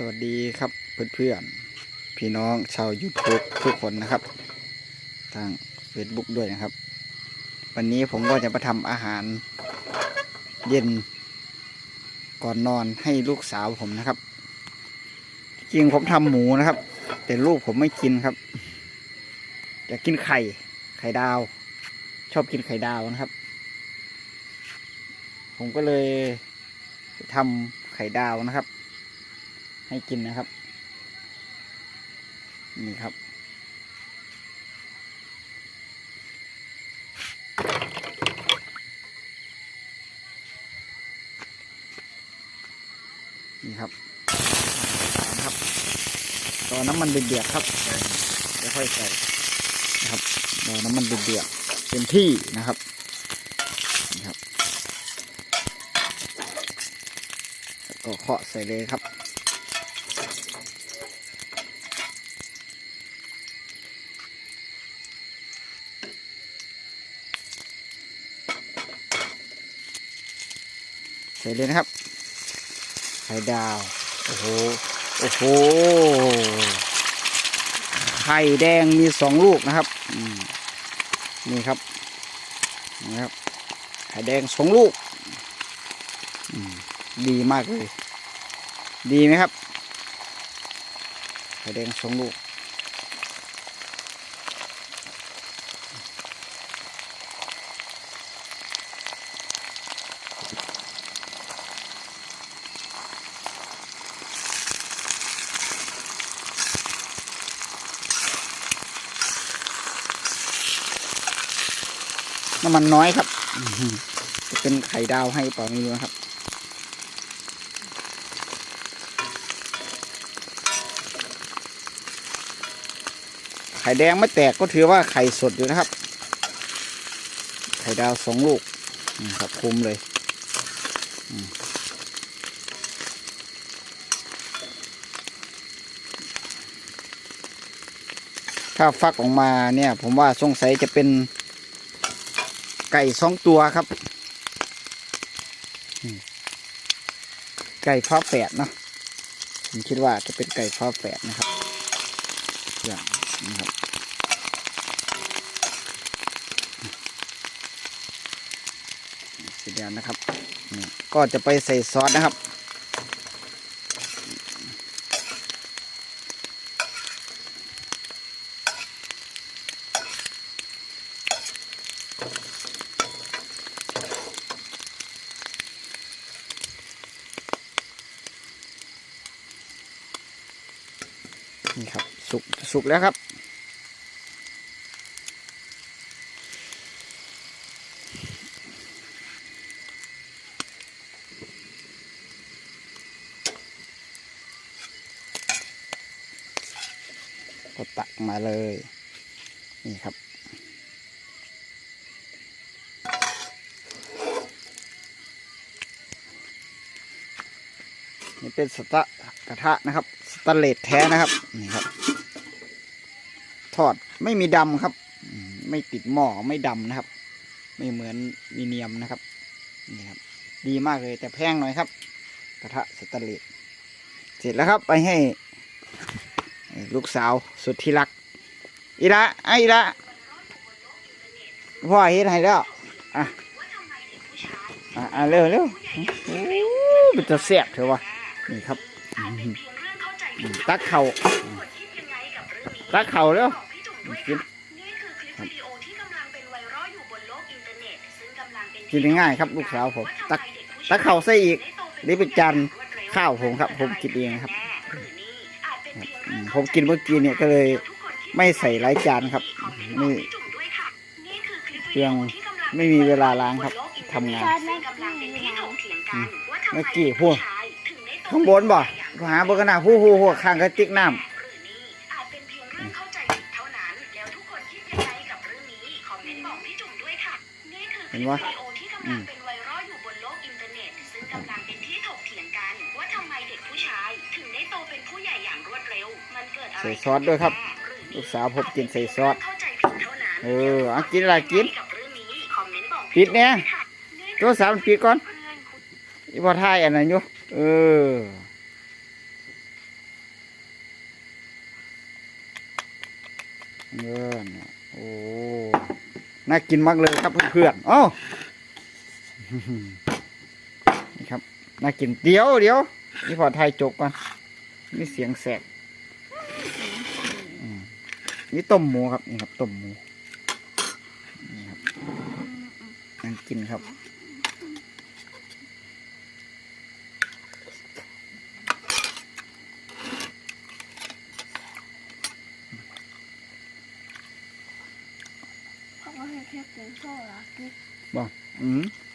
สวัสดีครับเพื่อนๆพี่น้องชาว YouTube ทุกคนนะครับ ทาง Facebook ด้วยนะครับ วันนี้ผมก็จะมาทำอาหารเย็น ก่อนนอนให้ลูกสาวผมนะครับ จริงผมทำหมูนะครับ แต่ลูกผมไม่กินครับอยากกินไข่ไข่ดาว ชอบกินไข่ดาวนะครับ ผมก็เลยทำไข่ดาวนะครับ ให้กินนะครับ นี่ครับ นี่ครับครับรอน้ำมันเดือดครับแล้วค่อยใส่นะครับรอน้ำมันเดือดเต็มที่นะครับนี่ครับก็เคาะใส่เลยครับ ส่เลยนะครับไข่ดาว โอ้โห โอ้โห ไข่แดงมีสองลูกนะครับอืมนี่ครับนี่ครับ ไข่แดงสองลูกอืมดีมากเลย ดีไหมครับ ไข่แดงสองลูก น้ำมันน้อยครับอื้อหือจะเป็นไข่ดาวให้เปล่าไม่รู้นะครับ ไข่แดงไม่แตกก็ถือว่าไข่สดอยู่นะครับ ไข่ดาวสองลูกนี่ครับคุ้มเลยอืมถ้าฟักออกมาเนี่ย ผมว่าสงสัยจะเป็นไก่สองตัวครับ ไก่ฟ้าแฝดเนาะผมคิดว่าจะเป็นไก่ฟ้าแฝดนะครับอย่างนะครับสร็จแล้วนะครับก็จะไปใส่ซอสนะครับ นี่ครับ สุกสุกแล้วครับ ก็ตักมาเลย นี่ครับนี่เป็นสตะกระทะนะครับ ตนเลสแท้นะครับนี่ครับ ทอดไม่มีดำครับ ไม่ติดหม้อไม่ดำนะครับ ไม่เหมือนมีเนียมนะครับนี่ครับ ดีมากเลยแต่แพงหน่อยครับ กระทะสตนเลสเสร็จแล้วครับไปให้ ลูกสาวสุดที่รักอีละไอ้อีละพ่อเฮ็ดให้แล้วอะอะเร็วเร็วโอ้เป็นจะแซ่บเถอะวะนี่ครับ ตักเข่าตักเข่าเร็วกินนี่คือคลิปวิดีโอที่กำลังเป็นไวรัลอยู่บนโลกอินเทอร์เน็ตซึ่งกำลังเป็นกินง่ายๆครับลูกสาวผม ตักตักเข่าใส่อีกนี่เป็นจานข้าวผมครับ ผมกินเองครับอืมผมกินเมื่อกี้เนี่ยก็เลยไม่ใส่หลายจานครับนี่เพียงไม่มีเวลาล้างครับทำงานเมื่อกี้หัวข้างบนบ่ หาบนกระนาหัวหัวหัวข้างกระติกน้ำอาจเป็นเพียงเรื่องเข้าใจผิดเท่านั้นแล้วทุกคนคิดยังไงกับเรื่องนี้คอมเมนต์บอกพี่จุ๋มด้วยค่ะนี่คือคลิปวิดีโอที่กำลังเป็นไวรัลอยู่บนโลกอินเทอร์เน็ตซึ่งกำลังเป็นที่ถกเถียงกันว่าทำไมเด็กผู้ชายถึงได้โตเป็นผู้ใหญ่อย่างรวดเร็วมันเกิดอะไรใส่ซอสด้วยครับหรือลูกสาวผมกินใส่ซอสเข้าใจผิดเท่านั้นเออเอากินอะไรกินกับเรื่องนี้คอมเมนต์บอกปิดเนี่ยค่ะโทรศัพท์ปิดก่อนเพื่อนคุณอีพอทายอันนั้นอยู่เออ เออนโอ้ น่ากินมากเลยครับเพื่อนๆอ้าวนี่ครับ น่ากินเดี๋ยวเดี๋ยวนี่พอไทยจบก่อนนี่เสียงแสบนี่ต้มหมูครับ นี่ครับต้มหมู นี่ครับน่ากินครับ เขาก็ใ